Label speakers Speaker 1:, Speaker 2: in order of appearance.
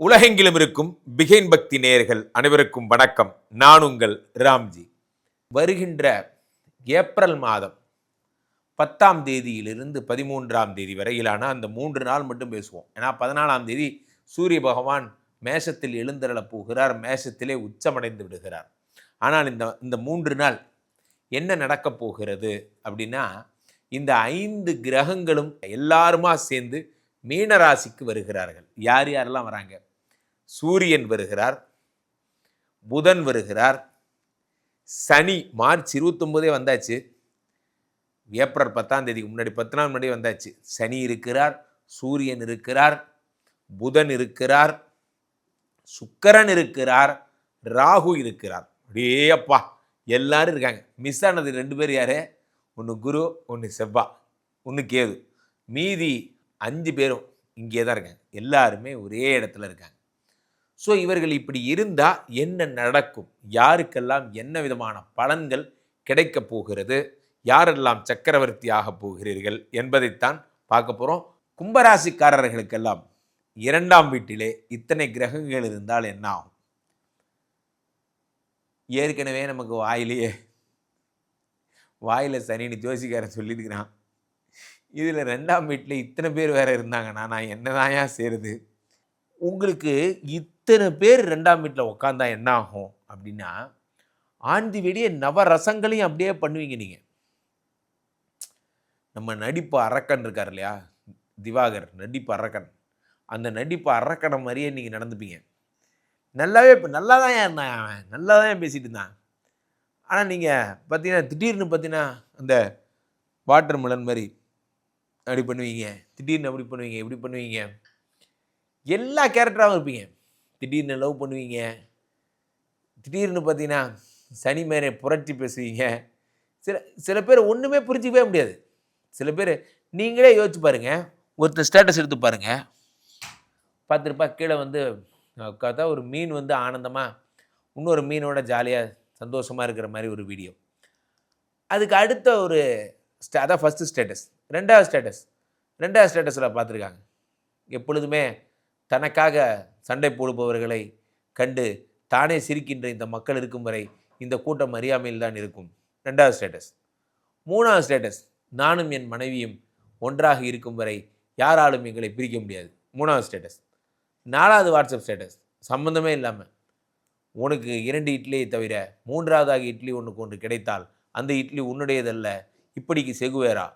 Speaker 1: உலகெங்கிலும் இருக்கும் பிகைன் பக்தி நேயர்கள் அனைவருக்கும் வணக்கம். நான் உங்கள் ராம்ஜி. வருகின்ற ஏப்ரல் மாதம் பத்தாம் தேதியிலிருந்து பதிமூன்றாம் தேதி வரையிலான அந்த மூன்று நாள் மட்டும் பேசுவோம். ஏன்னா பதினாலாம் தேதி சூரிய பகவான் மேஷத்தில் எழுந்தருளப் போகிறார் மேஷத்திலே உச்சமடைந்து விடுகிறார். ஆனால் இந்த இந்த மூன்று நாள் என்ன நடக்கப் போகிறது அப்படின்னா இந்த ஐந்து கிரகங்களும் எல்லாருமா சேர்ந்து மீனராசிக்கு வருகிறார்கள். யார் யாரெல்லாம் வராங்க? சூரியன் வருகிறார் புதன் வருகிறார் சனி மார்ச் இருபத்தொம்போதே வந்தாச்சு. ஏப்ரல் பத்தாம் தேதிக்கு முன்னாடி பத்து நாள் முன்னாடி வந்தாச்சு. சனி இருக்கிறார் சூரியன் இருக்கிறார் புதன் இருக்கிறார் சுக்கரன் இருக்கிறார் ராகு இருக்கிறார். அப்படியே அப்பா எல்லாரும் இருக்காங்க. மிஸ் ஆனது ரெண்டு பேர் யாரு? ஒன்று குரு ஒன்று செவ்வா ஒன்று கேது. மீதி அஞ்சு பேரும் இங்கே தான் இருக்காங்க. எல்லாருமே ஒரே இடத்துல இருக்காங்க. ஸோ இவர்கள் இப்படி இருந்தால் என்ன நடக்கும்? யாருக்கெல்லாம் என்ன விதமான பலன்கள் கிடைக்கப் போகிறது? யாரெல்லாம் சக்கரவர்த்தி ஆகப் போகிறீர்கள் என்பதைத்தான் பார்க்க போகிறோம் கும்பராசிக்காரர்களுக்கெல்லாம் இரண்டாம் வீட்டிலே இத்தனை கிரகங்கள் இருந்தால் என்ன ஆகும்? ஏற்கனவே நமக்கு வாயிலேயே வாயில் சனின்னு ஜோசிக்காரன் சொல்லியிருக்கிறான். இதில் ரெண்டாம் வீட்டில் இத்தனை பேர் வேறு இருந்தாங்கன்னா நான் என்னதாயா செய்கிறது உங்களுக்கு இத்தனை பேர் ரெண்டாம் வீட்டில் உட்காந்தா என்ன ஆகும் அப்படின்னா ஆண்டி வெடிய நவரசங்களையும் அப்படியே பண்ணுவீங்க நீங்கள் நம்ம நடிப்பு அரக்கன் இருக்கார் இல்லையா? திவாகர் நடிப்பு அரக்கன். அந்த நடிப்பு அரக்கனை மாதிரியே நீங்கள் நடந்துப்பீங்க. நல்லாவே இப்போ நல்லா தான் ஏன் அவன்? நல்லா தான் பேசிகிட்டு இருந்தான்? ஆனால் நீங்கள் பார்த்தீங்கன்னா திடீர்னு பார்த்தீங்கன்னா அந்த வாட்டர் மிலன் மாதிரி அப்படி பண்ணுவீங்க. திடீர்னு அப்படி பண்ணுவீங்க இப்படி பண்ணுவீங்க. எல்லா கேரக்டராகவும் இருப்பீங்க. திடீர்னு லவ் பண்ணுவீங்க. திடீர்னு பார்த்தீங்கன்னா சனி மேலே புரட்சி பேசுவீங்க. சில சில பேர் ஒன்றுமே புரிஞ்சிக்கவே முடியாது. சில பேர் நீங்களே யோசிச்சு பாருங்கள் ஒருத்தர் ஸ்டேட்டஸ் எடுத்து பாருங்கள் பத்து ரூபாய் கீழே வந்து பார்த்தா ஒரு மீன் வந்து ஆனந்தமாக இன்னொரு மீனோட ஜாலியாக சந்தோஷமாக இருக்கிற மாதிரி ஒரு வீடியோ அதுக்கு அடுத்த ஒரு ஸ்டே அதான் ஃபஸ்ட்டு ஸ்டேட்டஸ் ரெண்டாவது ஸ்டேட்டஸ் ரெண்டாவது ஸ்டேட்டஸில் பார்த்துருக்காங்க. எப்பொழுதுமே தனக்காக சண்டை போடுபவர்களை கண்டு தானே சிரிக்கின்ற இந்த மக்கள் இருக்கும் வரை இந்த கூட்டம் அறியாமையில் தான் இருக்கும். ரெண்டாவது ஸ்டேட்டஸ் மூணாவது ஸ்டேட்டஸ் நானும் என் மனைவியும் ஒன்றாக இருக்கும் வரை யாராலும் எங்களை பிரிக்க முடியாது. மூணாவது ஸ்டேட்டஸ் நாலாவது வாட்ஸ்அப் ஸ்டேட்டஸ் சம்மந்தமே இல்லாமல் உனக்கு இரண்டு இட்லியை தவிர மூன்றாவதாக இட்லி ஒன்றுக்கு ஒன்று கிடைத்தால் அந்த இட்லி உன்னுடையதல்ல. இப்படிக்கு செகுவேரா